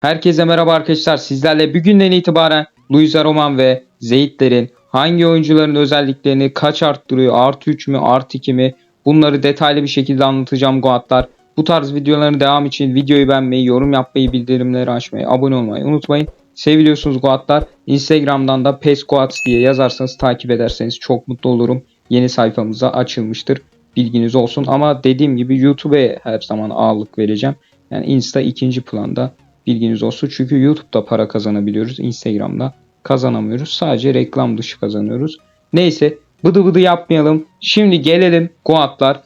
Herkese merhaba arkadaşlar. Sizlerle bugünden itibaren Luis Roman ve Zeytler'in hangi oyuncuların özelliklerini kaç arttırıyor, artı 3 mü, artı 2 mi bunları detaylı bir şekilde anlatacağım Goatlar. Bu tarz videoların devam için videoyu beğenmeyi, yorum yapmayı, bildirimleri açmayı, abone olmayı unutmayın. Seviliyorsunuz Goatlar. Instagram'dan da PES Goats diye yazarsanız takip ederseniz çok mutlu olurum. Yeni sayfamıza açılmıştır. Bilginiz olsun ama dediğim gibi YouTube'ya her zaman ağırlık vereceğim. Yani Insta ikinci planda bilginiz olsun. Çünkü YouTube'da para kazanabiliyoruz. Instagram'da kazanamıyoruz. Sadece reklam dışı kazanıyoruz. Neyse bıdı bıdı yapmayalım. Şimdi gelelim Goatlar.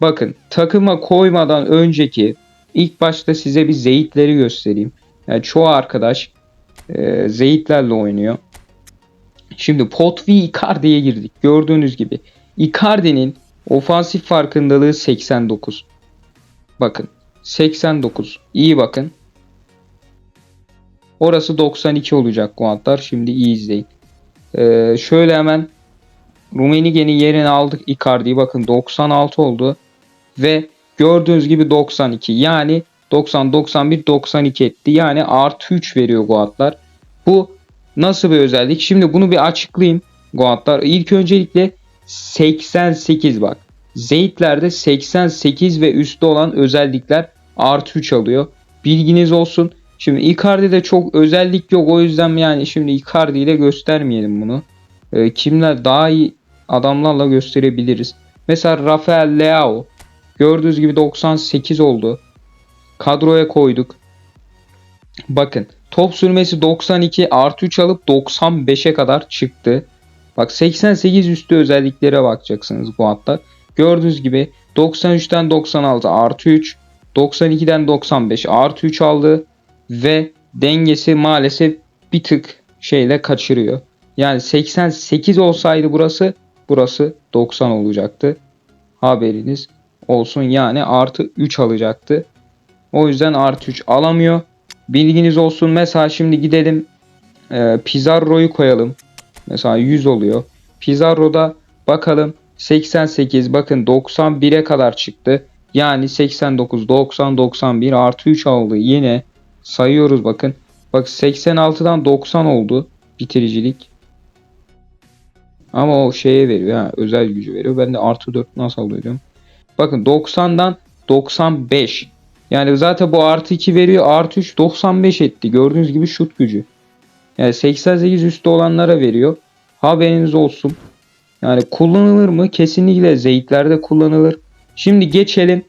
Bakın takıma koymadan önceki ilk başta size bir zeyitleri göstereyim. Yani çoğu arkadaş e, zeyitlerle oynuyor. Şimdi Pot v Icardi'ye girdik. Gördüğünüz gibi Icardi'nin ofansif farkındalığı 89. Bakın 89. İyi bakın. Orası 92 olacak Guantlar. Şimdi iyi izleyin. Ee, şöyle hemen Rumenige'nin yerini aldık Icardi'yi. Bakın 96 oldu. Ve gördüğünüz gibi 92. Yani 90, 91, 92 etti. Yani artı 3 veriyor Guantlar. Bu nasıl bir özellik? Şimdi bunu bir açıklayayım Guantlar. İlk öncelikle 88 bak. Zeytlerde 88 ve üstü olan özellikler artı 3 alıyor. Bilginiz olsun. Şimdi Icardi'de çok özellik yok. O yüzden yani şimdi Icardi ile göstermeyelim bunu. Ee, kimler daha iyi adamlarla gösterebiliriz. Mesela Rafael Leao. Gördüğünüz gibi 98 oldu. Kadroya koyduk. Bakın top sürmesi 92 artı 3 alıp 95'e kadar çıktı. Bak 88 üstü özelliklere bakacaksınız bu hatta. Gördüğünüz gibi 93'ten 96 artı 3. 92'den 95 artı 3 aldı. Ve dengesi maalesef bir tık şeyle kaçırıyor. Yani 88 olsaydı burası burası 90 olacaktı. Haberiniz olsun yani artı 3 alacaktı. O yüzden artı 3 alamıyor. Bilginiz olsun. Mesela şimdi gidelim e, Pizarro'yu koyalım. Mesela 100 oluyor. Pizarro'da bakalım 88 bakın 91'e kadar çıktı. Yani 89, 90, 91 artı 3 aldı. Yine sayıyoruz bakın. Bak 86'dan 90 oldu bitiricilik. Ama o şeye veriyor ha, özel gücü veriyor. Ben de artı 4 nasıl alıyorum? Bakın 90'dan 95. Yani zaten bu artı 2 veriyor. Artı 3 95 etti. Gördüğünüz gibi şut gücü. Yani 88 üstü olanlara veriyor. Haberiniz olsun. Yani kullanılır mı? Kesinlikle Zeytlerde kullanılır. Şimdi geçelim.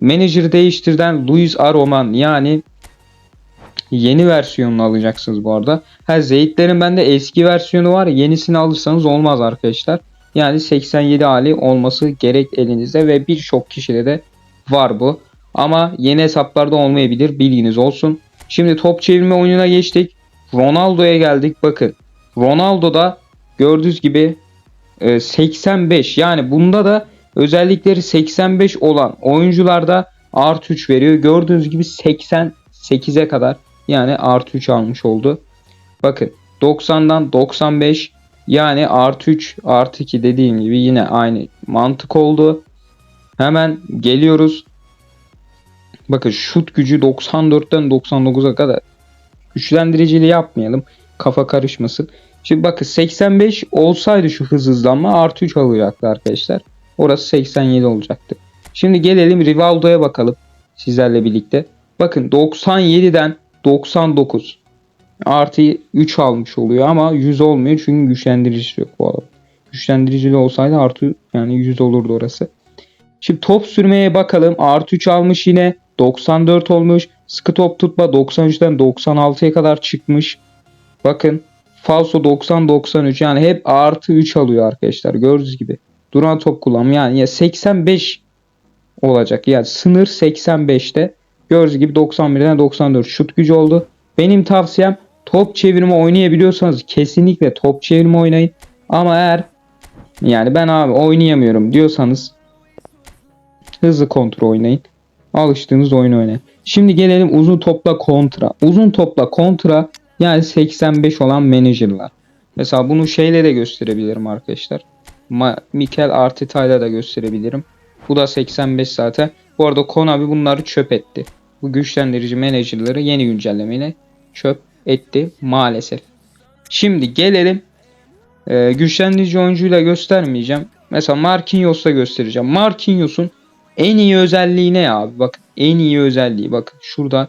Manager değiştirden Luis Aroman yani yeni versiyonunu alacaksınız bu arada. Ha Zeytlerin bende eski versiyonu var. Yenisini alırsanız olmaz arkadaşlar. Yani 87 hali olması gerek elinizde ve birçok kişide de var bu. Ama yeni hesaplarda olmayabilir. Bilginiz olsun. Şimdi top çevirme oyununa geçtik. Ronaldo'ya geldik. Bakın. Ronaldo'da gördüğünüz gibi e, 85 yani bunda da özellikleri 85 olan oyuncularda artı 3 veriyor. Gördüğünüz gibi 88'e kadar yani artı 3 almış oldu. Bakın 90'dan 95 yani artı 3 artı 2 dediğim gibi yine aynı mantık oldu. Hemen geliyoruz. Bakın şut gücü 94'ten 99'a kadar güçlendiricili yapmayalım. Kafa karışmasın. Şimdi bakın 85 olsaydı şu hız hızlanma artı 3 alacaktı arkadaşlar. Orası 87 olacaktı. Şimdi gelelim Rivaldo'ya bakalım sizlerle birlikte. Bakın 97'den 99 artı 3 almış oluyor ama 100 olmuyor çünkü güçlendiricisi yok bu adam. Güçlendiricili olsaydı artı yani 100 olurdu orası. Şimdi top sürmeye bakalım. Artı 3 almış yine. 94 olmuş. Sıkı top tutma 93'ten 96'ya kadar çıkmış. Bakın falso 90-93 yani hep artı 3 alıyor arkadaşlar. Gördüğünüz gibi. Duran top kullanımı yani ya 85 olacak. Yani sınır 85'te. Gördüğünüz gibi 91'den 94 şut gücü oldu. Benim tavsiyem top çevirme oynayabiliyorsanız kesinlikle top çevirme oynayın. Ama eğer yani ben abi oynayamıyorum diyorsanız hızlı kontrol oynayın. Alıştığınız oyun oynayın. Şimdi gelelim uzun topla kontra. Uzun topla kontra yani 85 olan menajerler. Mesela bunu şeyle de gösterebilirim arkadaşlar. Ma Mikel Arteta'yla da gösterebilirim. Bu da 85 zaten. Bu arada Konami bunları çöp etti. bu güçlendirici menajerleri yeni güncellemeyle çöp etti maalesef. Şimdi gelelim e, güçlendirici oyuncuyla göstermeyeceğim. Mesela Marquinhos'la göstereceğim. Marquinhos'un en iyi özelliği ne abi? Bak en iyi özelliği bakın şurada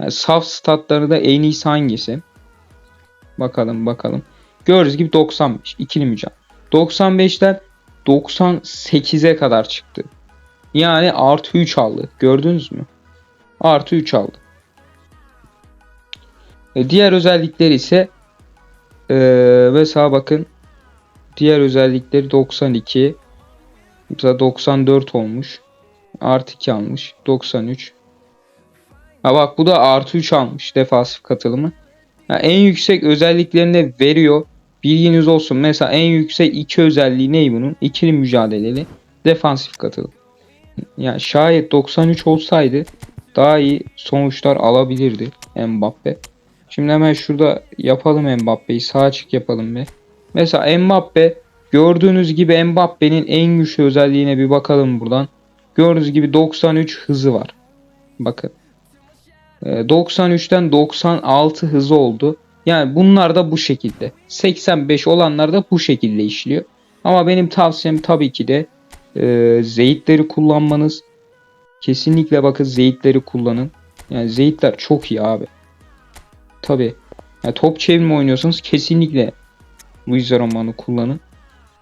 yani saf statları da en iyisi hangisi? Bakalım bakalım. Gördüğünüz gibi 95 ikili mücadele. 95'ten 98'e kadar çıktı. Yani artı 3 aldı. Gördünüz mü? Artı 3 aldı. E, diğer özellikleri ise e, mesela bakın diğer özellikleri 92 mesela 94 olmuş. Artı 2 almış. 93. Ha bak bu da artı 3 almış defansif katılımı. Ha, en yüksek özelliklerini veriyor. Bilginiz olsun. Mesela en yüksek iki özelliği ne bunun? İkili mücadeleli defansif katılım. Yani şayet 93 olsaydı daha iyi sonuçlar alabilirdi Mbappe. Şimdi hemen şurada yapalım Mbappe'yi. Sağ açık yapalım bir. Mesela Mbappe gördüğünüz gibi Mbappe'nin en güçlü özelliğine bir bakalım buradan. Gördüğünüz gibi 93 hızı var. Bakın. Ee, 93'ten 96 hızı oldu. Yani bunlar da bu şekilde. 85 olanlar da bu şekilde işliyor. Ama benim tavsiyem tabii ki de e, zeytleri kullanmanız. Kesinlikle bakın zeytleri kullanın. Yani zeytler çok iyi abi. Tabii. Yani top çevirme oynuyorsanız kesinlikle Luis Roman'ı kullanın.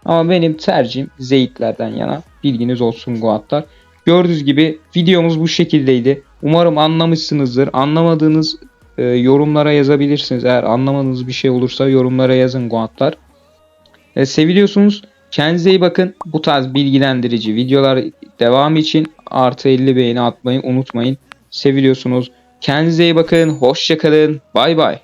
Ama benim tercihim zeytlerden yana. Bilginiz olsun Guatlar. Gördüğünüz gibi videomuz bu şekildeydi. Umarım anlamışsınızdır. Anlamadığınız e, yorumlara yazabilirsiniz. Eğer anlamadığınız bir şey olursa yorumlara yazın Guatlar. E, seviliyorsunuz. Kendinize iyi bakın. Bu tarz bilgilendirici videolar devam için artı 50 beğeni atmayı unutmayın. Seviliyorsunuz. Kendinize iyi bakın. Hoşçakalın. Bay bay.